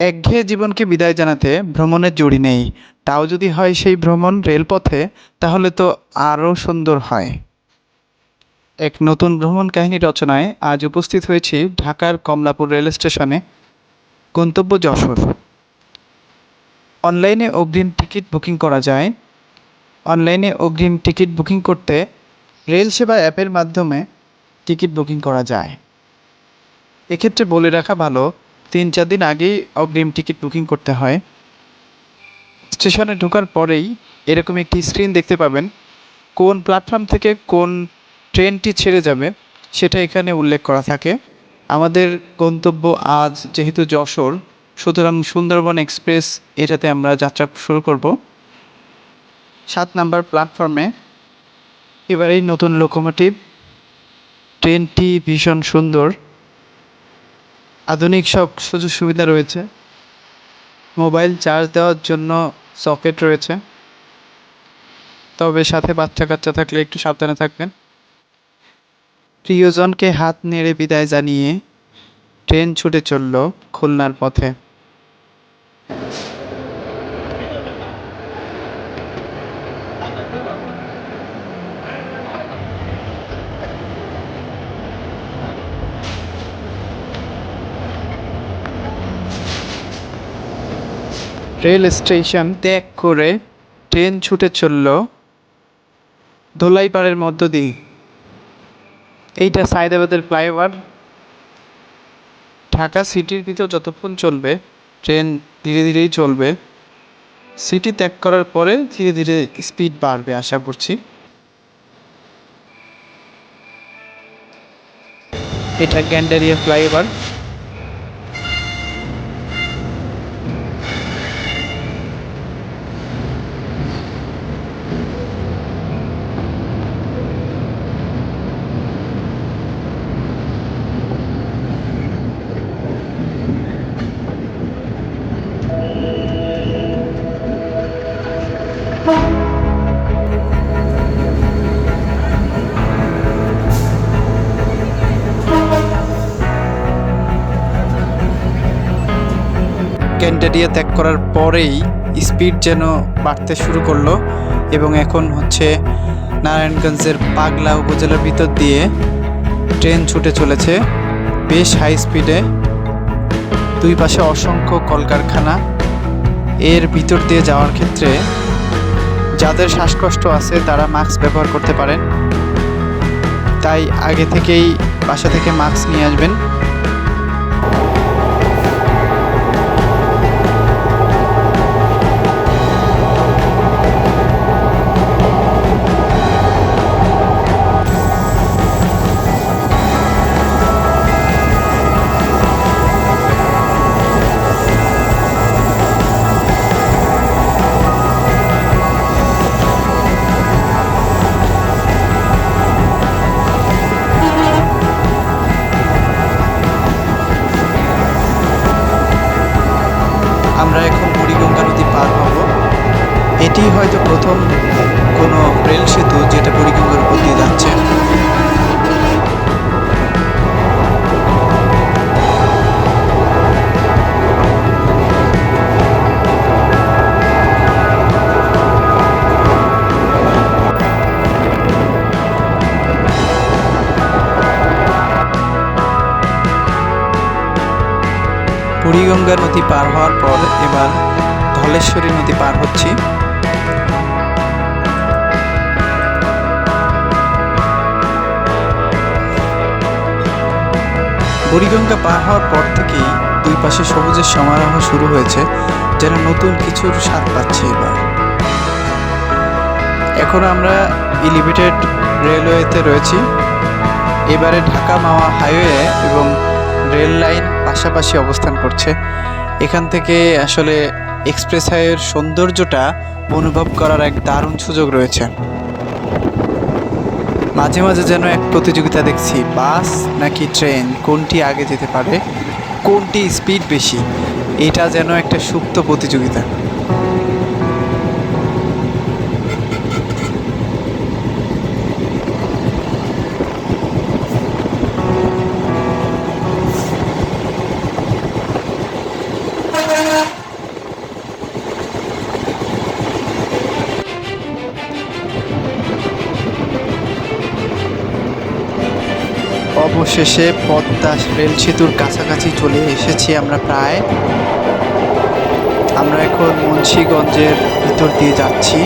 একঘেয়ে জীবনকে বিদায় জানাতে ভ্রমণের জুড়ি নেই। তাও যদি হয় সেই ভ্রমণ রেলপথে, তাহলে তো আরও সুন্দর হয়। এক নতুন ভ্রমণ কাহিনী রচনায় আজ উপস্থিত হয়েছি ঢাকার কমলাপুর রেল স্টেশনে গন্তব্য যশোর। অনলাইনে অগ্রিম টিকিট বুকিং করা যায়। অনলাইনে অগ্রিম টিকিট বুকিং করতে রেল সেবা অ্যাপের মাধ্যমে টিকিট বুকিং করা যায়। এক্ষেত্রে বলে রাখা ভালো তিন চার দিন আগেই অগ্রিম টিকিট বুকিং করতে হয়। স্টেশনে ঢোকার পরেই এরকম একটি স্ক্রিন দেখতে পাবেন, কোন প্ল্যাটফর্ম থেকে কোন ট্রেনটি ছেড়ে যাবে সেটা এখানে উল্লেখ করা থাকে। আমাদের গন্তব্য আজ যেহেতু যশোর, সুতরাং সুন্দরবন এক্সপ্রেস এটাতে আমরা যাত্রা শুরু করব। সাত নাম্বার প্ল্যাটফর্মে এবারেই নতুন লোকোমোটিভ, ট্রেনটি ভীষণ সুন্দর। আধুনিক সব সুযোগ সুবিধা রয়েছে। মোবাইল চার্জ দেওয়ার জন্য সকেট রয়েছে। তবে সাথে বাচ্চা কাচ্চা থাকলে একটু সাবধানে থাকবেন। প্রিয়জনকে হাত নেড়ে বিদায় জানিয়ে ট্রেন ছুটে চলল খুলনার পথে। রেল স্টেশন ত্যাগ করে ট্রেন ছুটে চলল ধোলাইপাড়ের মধ্য দিয়ে। এইটা সায়দাবাদের ফ্লাইওভার। ঢাকা সিটির ভিতর যতক্ষণ চলবে, ট্রেন ধীরে ধীরেই চলবে। সিটি ত্যাগ করার পরে ধীরে ধীরে স্পিড বাড়বে, আশা করছি। এটা গ্যান্ডারিয়া ফ্লাইওভার। ক্যান্টারিয়া ত্যাগ করার পরেই স্পিড যেন বাড়তে শুরু করল এবং এখন হচ্ছে নারায়ণগঞ্জের পাগলা উপজেলার ভিতর দিয়ে ট্রেন ছুটে চলেছে বেশ হাই স্পিডে দুই পাশে অসংখ্য কলকারখানা। এর ভিতর দিয়ে যাওয়ার ক্ষেত্রে যাদের শ্বাসকষ্ট আছে তারা মাস্ক ব্যবহার করতে পারেন। তাই আগে থেকেই বাসা থেকে মাস্ক নিয়ে আসবেন। এটি হয়তো প্রথম কোনো রেল সেতু যেটা বুড়িগঙ্গার উপর দিয়ে যাচ্ছে। বুড়িগঙ্গা নদী পার হওয়ার পর এবার ধলেশ্বরী নদী পার হচ্ছি। বুড়িগঙ্গা পার হওয়ার পর থেকেই দুই পাশে সবুজের সমারোহ শুরু হয়েছে, যেন নতুন কিছুর স্বাদ পাচ্ছি এবার। এখন আমরা এলিভেটেড রেলওয়েতে রয়েছি। এবারে ঢাকা মাওয়া হাইওয়ে এবং রেল লাইন পাশাপাশি অবস্থান করছে। এখান থেকে আসলে এক্সপ্রেস হাইওয়ের সৌন্দর্যটা অনুভব করার এক দারুণ সুযোগ রয়েছে। মাঝে মাঝে যেন এক প্রতিযোগিতা দেখছি, বাস নাকি ট্রেন, কোনটি আগে যেতে পারে, কোনটি স্পিড বেশি, এটা যেন একটা সুপ্ত প্রতিযোগিতা। অবশেষে পদ্মা রেল সেতুর কাছাকাছি চলে এসেছি আমরা প্রায়। আমরা এখন মুন্সীগঞ্জের ভিতর দিয়ে যাচ্ছি।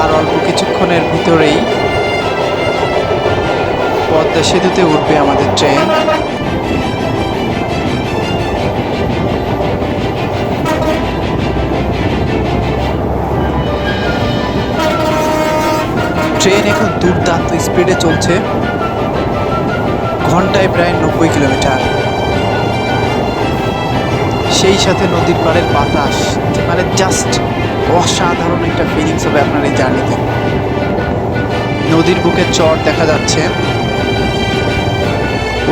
আর অল্প কিছুক্ষণের ভিতরেই পদ্মা সেতুতে উঠবে আমাদের ট্রেন। দুর্দান্ত স্পিডে চলছে। ঘন্টায় প্রায় নব্বই কিলোমিটার। সেই সাথে নদীর পাড়ের বাতাস মানে জাস্ট অসাধারণ একটা ফিলিংস হবে আপনার এই জার্নিতে নদীর বুকে চর দেখা যাচ্ছে।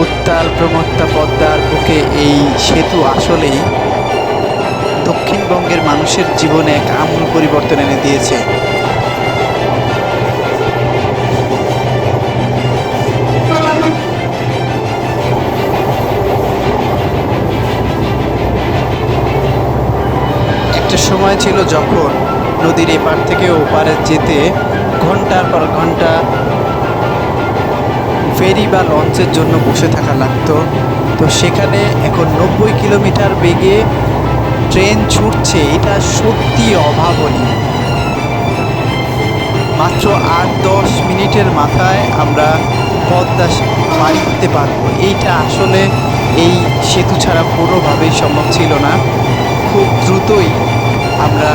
উত্তাল প্রমত্তা পদ্মার বুকে এই সেতু আসলেই দক্ষিণবঙ্গের মানুষের জীবনে এক আমূল পরিবর্তন এনে দিয়েছে। একটা সময় ছিল যখন নদীর এপার থেকে ওপারে যেতে ঘণ্টার পর ঘণ্টা ফেরি বা লঞ্চের জন্য বসে থাকা লাগতো। তো সেখানে এখন নব্বই কিলোমিটার বেগে ট্রেন ছুটছে, এটা সত্যি অভাবনীয়। মাত্র আট দশ মিনিটের মাথায় আমরা পদ্মা পাড়ি দিতে পারব। এইটা আসলে এই সেতু ছাড়া কোনোভাবেই সম্ভব ছিল না। খুব দ্রুতই আমরা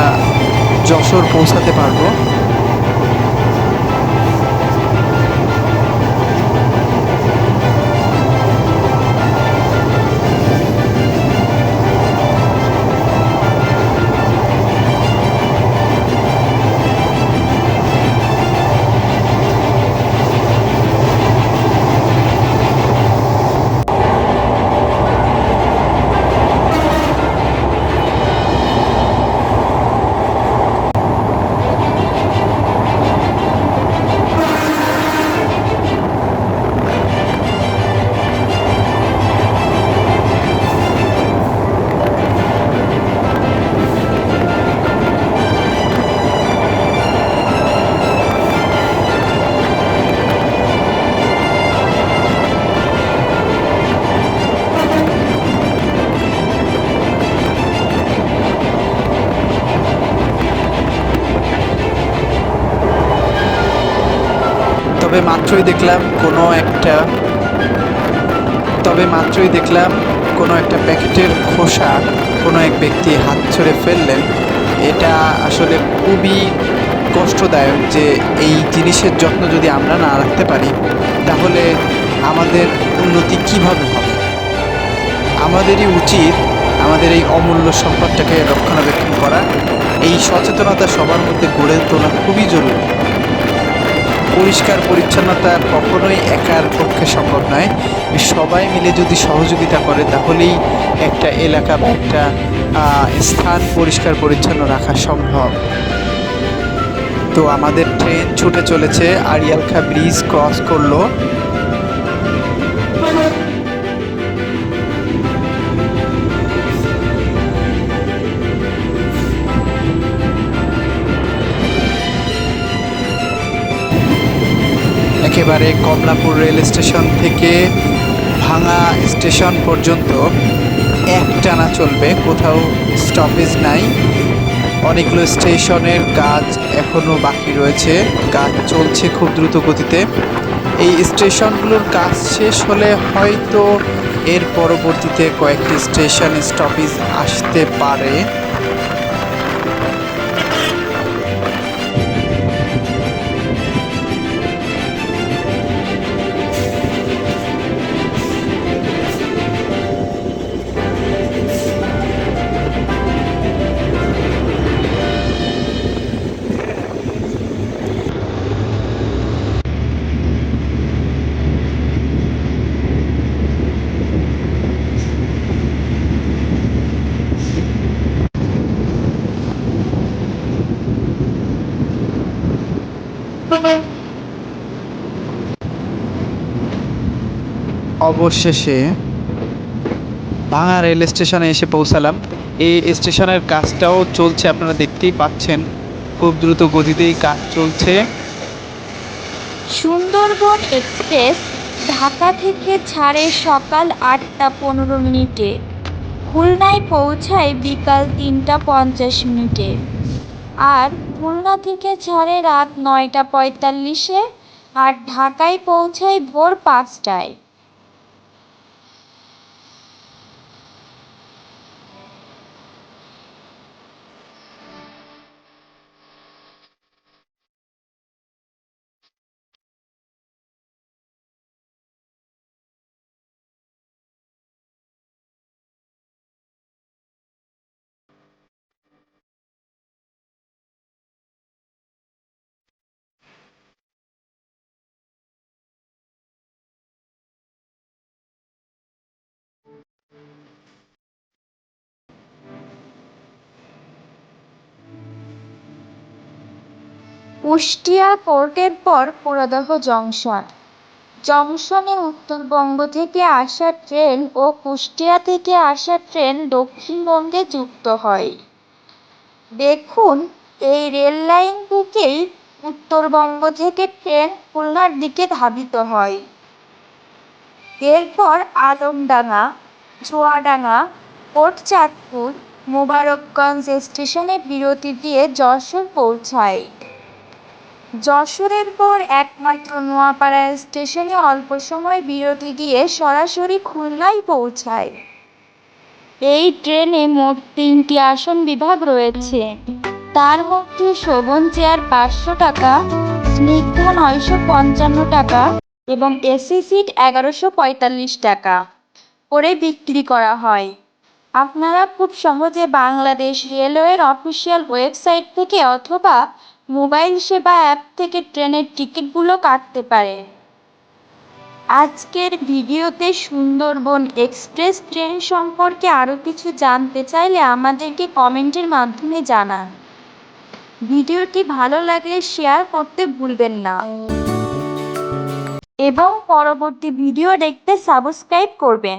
যশোর পৌঁছাতে পারব। মাত্রই দেখলাম কোনো একটা, তবে মাত্রই দেখলাম কোনো একটা প্যাকেটের খোসা কোনো এক ব্যক্তি হাত ছড়ে ফেললেন। এটা আসলে খুবই কষ্টদায়ক যে এই জিনিসের যত্ন যদি আমরা না রাখতে পারি, তাহলে আমাদের উন্নতি কীভাবে হবে? আমাদেরই উচিত আমাদের এই অমূল্য সম্পদটাকে রক্ষণাবেক্ষণ করা। এই সচেতনতা সবার মধ্যে গড়ে তোলা খুবই জরুরি। পরিষ্কার পরিচ্ছন্নতা কখনোই একার পক্ষে সম্ভব নয়। সবাই মিলে যদি সহযোগিতা করে, তাহলেই একটা এলাকা বা একটা স্থান পরিষ্কার পরিচ্ছন্ন রাখা সম্ভব। তো আমাদের ট্রেন ছুটে চলেছে আরিয়ালখা ব্রিজ ক্রস করল। একেবারে কমলাপুর রেল স্টেশন থেকে ভাঙা স্টেশন পর্যন্ত এক টানা চলবে, কোথাও স্টপেজ নাই। অনেকগুলো স্টেশনের কাজ এখনও বাকি রয়েছে, কাজ চলছে খুব দ্রুত গতিতে। এই স্টেশনগুলোর কাজ শেষ হলে হয়তো এর পরবর্তীতে কয়েকটি স্টেশন স্টপেজ আসতে পারে। অবশেষে ভাঙা রেল স্টেশনে এসে পৌঁছালাম। এই স্টেশনের কাজটাও চলছে, আপনারা দেখতেই পাচ্ছেন। খুব দ্রুত গতিতেই কাজ চলছে। সুন্দরবন এক্সপ্রেস ঢাকা থেকে ছাড়ে সকাল আটটা পনেরো মিনিটে। খুলনায় পৌঁছায় বিকাল তিনটা পঞ্চাশ মিনিটে। আর খুলনা থেকে ছাড়ে রাত নয়টা পঁয়তাল্লিশে আর ঢাকায় পৌঁছায় ভোর পাঁচটায়। কুষ্টিয়া পোর্টের পর পুরোদহ জংশন। জংশনে উত্তরবঙ্গ থেকে আসা ট্রেন ও কুষ্টিয়া থেকে আসা ট্রেন দক্ষিণবঙ্গে যুক্ত হয়। দেখুন, এই রেল লাইন থেকেই উত্তরবঙ্গ থেকে ট্রেন খুলনার দিকে ধাবিত হয়। এরপর আলমডাঙ্গা, চুয়াডাঙ্গা কোটচাঁদপুর মোবারকগঞ্জ স্টেশনে বিরতি দিয়ে যশোর পৌঁছায়। যশোরের পর একমাত্র নোয়াপাড়া স্টেশনে অল্প সময় বিরতি দিয়ে সরাসরি খুলনায় পৌঁছায়। এই ট্রেনে মোট তিনটি আসন বিভাগ রয়েছে। তার মধ্যে শোভন চেয়ার পাঁচশো টাকা, স্নিগ্ধ নয়শো পঞ্চান্ন টাকা এবং এসি সিট এগারোশো পঁয়তাল্লিশ টাকা করে বিক্রি করা হয়। আপনারা খুব সহজে বাংলাদেশ রেলওয়ের অফিসিয়াল ওয়েবসাইট থেকে অথবা মোবাইল সেবা অ্যাপ থেকে ট্রেনের টিকিটগুলো কাটতে পারে। আজকের ভিডিওতে সুন্দরবন এক্সপ্রেস ট্রেন সম্পর্কে আরও কিছু জানতে চাইলে আমাদেরকে কমেন্টের মাধ্যমে জানান। ভিডিওটি ভালো লাগলে শেয়ার করতে ভুলবেন না। এবং পরবর্তী ভিডিও দেখতে সাবস্ক্রাইব করবেন।